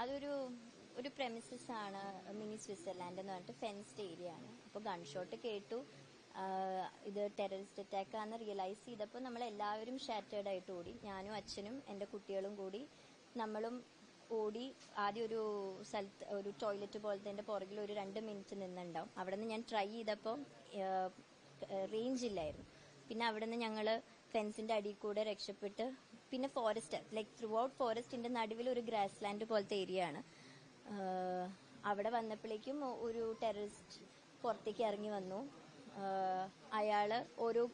അതൊരു ഒരു പ്രമിസസ് ആണ് മിനി സ്വിറ്റ്സർലാൻഡ് എന്ന് പറഞ്ഞിട്ട് ഫെൻസ്ഡ് ഏരിയ ആണ്. അപ്പോൾ ഗൺഷോട്ട് കേട്ടു. ഇത് ടെററിസ്റ്റ് അറ്റാക്ക് ആണെന്ന് റിയലൈസ് ചെയ്തപ്പോൾ നമ്മൾ എല്ലാവരും ഷാറ്റേർഡ് ആയിട്ട് ഓടി. ഞാനും അച്ഛനും എന്റെ കുട്ടികളും കൂടി നമ്മളും ഓടി. ആദ്യം ഒരു സ്ഥലത്ത് ഒരു ടോയ്ലറ്റ് പോലത്തെ പുറകിൽ ഒരു രണ്ട് മിനിറ്റ് നിന്നുണ്ടാവും. അവിടെ നിന്ന് ഞാൻ ട്രൈ ചെയ്തപ്പോൾ റേഞ്ച് ഇല്ലായിരുന്നു. പിന്നെ അവിടെ നിന്ന് ഞങ്ങൾ ഫെൻസിന്റെ അടിയിൽ കൂടെ രക്ഷപ്പെട്ട് പിന്നെ ഫോറസ്റ്റ് ലൈക് ത്രൂ ഔട്ട് ഫോറസ്റ്റിന്റെ നടുവിൽ ഒരു ഗ്രാസ് ലാൻഡ് പോലത്തെ ഏരിയ ആണ്. അവിടെ വന്നപ്പോഴേക്കും ഒരു ടെററിസ്റ്റ് പുറത്തേക്ക് ഇറങ്ങി വന്നു. അയാൾ ഒരു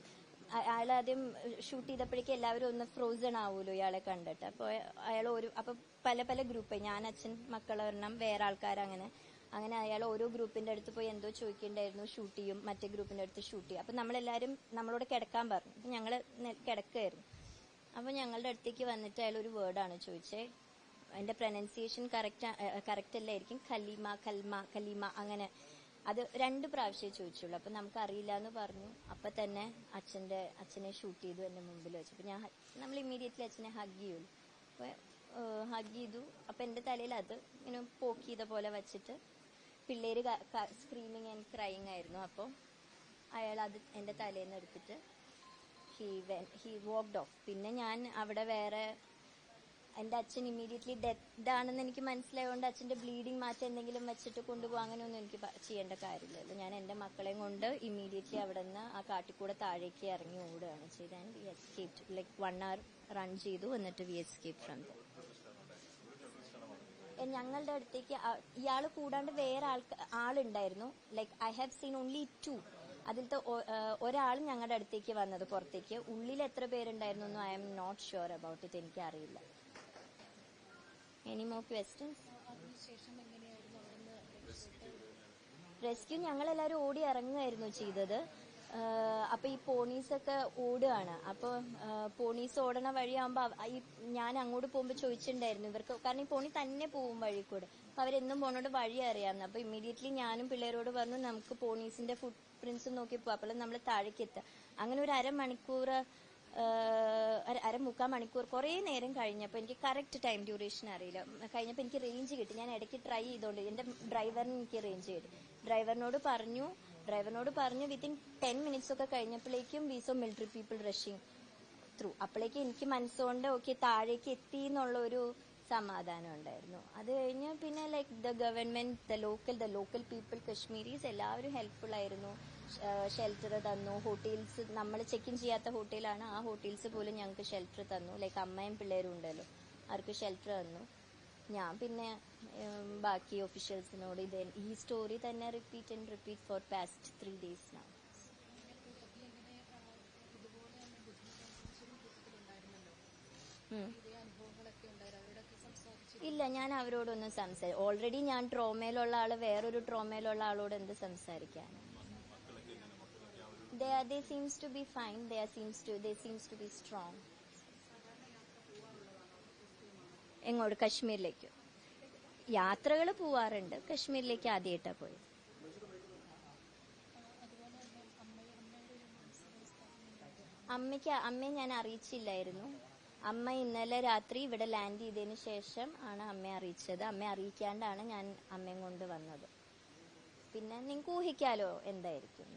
അയാൾ ആദ്യം ഷൂട്ട് ചെയ്തപ്പോഴേക്കും എല്ലാവരും ഒന്ന് ഫ്രോസൺ ആവുമല്ലോ ഇയാളെ കണ്ടിട്ട്. അപ്പോൾ അയാൾ ഒരു അപ്പൊ പല പല ഗ്രൂപ്പ് ഞാൻ അച്ഛൻ മക്കളൊരെണ്ണം വേറെ ആൾക്കാർ അങ്ങനെ. അങ്ങനെ അയാൾ ഓരോ ഗ്രൂപ്പിന്റെ അടുത്ത് പോയി എന്തോ ചോദിക്കേണ്ടായിരുന്നു ഷൂട്ട് ചെയ്യും. മറ്റേ ഗ്രൂപ്പിന്റെ അടുത്ത് ഷൂട്ട് ചെയ്യും. അപ്പൊ നമ്മളെല്ലാരും നമ്മളോട് കിടക്കാൻ പറഞ്ഞു. നെ- കിടക്കായിരുന്നു. അപ്പൊ ഞങ്ങളുടെ അടുത്തേക്ക് വന്നിട്ട് അയാൾ ഒരു വേർഡാണ് ചോദിച്ചേ. എന്റെ പ്രൊനൗൺസിയേഷൻ കറക്റ്റ് കറക്റ്റ് അല്ലായിരിക്കും. കലീമ കൽമ കലീമ അങ്ങനെ. അത് രണ്ട് പ്രാവശ്യമേ ചോദിച്ചുള്ളൂ. അപ്പൊ നമുക്ക് അറിയില്ല എന്ന് പറഞ്ഞു. അപ്പൊ തന്നെ അച്ഛന്റെ അച്ഛനെ ഷൂട്ട് ചെയ്തു എന്റെ മുമ്പിൽ വെച്ചു. അപ്പൊ ഞാൻ നമ്മൾ ഇമ്മീഡിയറ്റ്ലി അച്ഛനെ ഹഗ് ചെയ്യുള്ളൂ അപ്പൊ ഹഗ് ചെയ്തു. അപ്പൊ എന്റെ തലയിൽ അത് ഇങ്ങനെ പോക്ക് ചെയ്ത പോലെ വെച്ചിട്ട് പിള്ളേര് സ്ക്രീമിങ് ആൻഡ് ക്രൈങ് ആയിരുന്നു. അപ്പോൾ അയാൾ അത് എന്റെ തലേന്ന് എടുത്തിട്ട് ഹി ഹി വോക്ഡ് ഓഫ് പിന്നെ ഞാൻ അവിടെ വേറെ എന്റെ അച്ഛൻ ഇമ്മീഡിയറ്റ്ലി ഡെത്ത് ആണെന്ന് എനിക്ക് മനസ്സിലായതുകൊണ്ട് അച്ഛന്റെ ബ്ലീഡിങ് മാറ്റം എന്തെങ്കിലും വെച്ചിട്ട് കൊണ്ടുപോകും അങ്ങനെയൊന്നും എനിക്ക് ചെയ്യേണ്ട കാര്യമില്ലല്ലോ ഞാൻ എന്റെ മക്കളെയും കൊണ്ട് ഇമ്മീഡിയറ്റ്ലി അവിടെ നിന്ന് ആ കാട്ടിക്കൂടെ താഴേക്ക് ഇറങ്ങി ഓടുകയാണ് ചെയ്ത് and we escaped like one hour run ചെയ്തു എന്നിട്ട് വി എസ്കേപ്പ് ഫ്രം ദ ഞങ്ങളുടെ അടുത്തേക്ക് ഇയാൾ കൂടാണ്ട് വേറെ ആൾക്ക് ആളുണ്ടായിരുന്നു. Like I have seen only two അതിലത്തെ ഒരാൾ ഞങ്ങളുടെ അടുത്തേക്ക് വന്നത് പുറത്തേക്ക്. ഉള്ളിൽ എത്ര പേരുണ്ടായിരുന്നു എന്ന് I'm not sure about it. എനിക്ക് അറിയില്ല എനി മോർ ക്വസ്റ്റ്യൻസ് റെസ്ക്യൂ ഞങ്ങൾ എല്ലാവരും ഓടി ഇറങ്ങുമായിരുന്നു ചെയ്തത്. അപ്പൊ ഈ പോണീസ് ഒക്കെ ഓടുകയാണ് അപ്പൊ പോണീസ് ഓടണ വഴിയാകുമ്പോ ഈ ഞാൻ അങ്ങോട്ട് പോകുമ്പോ ചോദിച്ചിട്ടുണ്ടായിരുന്നു ഇവർക്ക്. കാരണം ഈ പോണി തന്നെ പോകും വഴി കൂടെ അപ്പൊ അവരെന്നും പോണോട് വഴി അറിയാമെന്ന് അപ്പൊ ഇമ്മീഡിയറ്റ്ലി ഞാനും പിള്ളേരോട് പറഞ്ഞു നമുക്ക് പോണീസിന്റെ ഫുട് പ്രിൻസ് നോക്കി പോവാം. അപ്പോൾ നമ്മൾ താഴേക്ക് എത്തുക അങ്ങനെ ഒരു അരമണിക്കൂർ അര മുക്കാൽ മണിക്കൂർ കുറേ നേരം കഴിഞ്ഞപ്പോൾ എനിക്ക് കറക്റ്റ് ടൈം ഡ്യൂറേഷൻ അറിയില്ല. കഴിഞ്ഞപ്പോൾ എനിക്ക് റേഞ്ച് കിട്ടി. ഞാൻ ഇടയ്ക്ക് ട്രൈ ചെയ്തോണ്ട് എന്റെ ഡ്രൈവറിന് എനിക്ക് റേഞ്ച് കിട്ടി. ഡ്രൈവറിനോട് പറഞ്ഞു ഡ്രൈവറിനോട് പറഞ്ഞു വിത്തിൻ ടെൻ മിനിറ്റ്സ് ഒക്കെ കഴിഞ്ഞപ്പോഴേക്കും we saw military people rushing through അപ്പോഴേക്കും എനിക്ക് മനസ്സുകൊണ്ട് ഓക്കെ താഴേക്ക് എത്തി എന്നുള്ള ഒരു സമാധാനം ഉണ്ടായിരുന്നു. അത് കഴിഞ്ഞ് പിന്നെ like the government the local the local people Kashmiris എല്ലാവരും ഹെൽപ്ഫുൾ ആയിരുന്നു. ഷെൽട്ടർ തന്നു. ഹോട്ടൽസ് നമ്മൾ ചെക്ക് ഇൻ ചെയ്യാത്ത ഹോട്ടലാണ് ആ ഹോട്ടൽസ് പോലും ഞങ്ങൾക്ക് ഷെൽട്ടർ തന്നു. ലൈക്ക് അമ്മയും പിള്ളേരും ഉണ്ടല്ലോ. അവർക്ക് ഷെൽട്ടർ തന്നു. ഞാൻ പിന്നെ ബാക്കി ഒഫീഷ്യൽസിനോട് ഇത് ഈ സ്റ്റോറി തന്നെ repeat and repeat for past three days നാ ഇല്ല ഞാൻ അവരോടൊന്നും സംസാരി ഓൾറെഡി ഞാൻ ട്രോമയിലുള്ള ആൾ വേറൊരു ട്രോമയിലുള്ള ആളോട് എന്ത് സംസാരിക്കാൻ? They seems to be fine they seems to they seems to be strong എങ്ങോട്ട്? കശ്മീരിലേക്ക്. യാത്രകൾ പോവാറുണ്ട്. കശ്മീരിലേക്ക് ആദ്യമായിട്ടാണ് പോയത്. അമ്മയ്ക്ക് അമ്മയെ ഞാൻ അറിയിച്ചില്ലായിരുന്നു. അമ്മ ഇന്നലെ രാത്രി ഇവിടെ ലാൻഡ് ചെയ്തതിന് ശേഷം ആണ് അമ്മയെ അറിയിച്ചത്. അമ്മയെ അറിയിക്കാണ്ടാണ് ഞാൻ അമ്മയും കൊണ്ട് വന്നത്. പിന്നെ നിങ്ങൾക്ക് ഊഹിക്കാലോ എന്തായിരിക്കും.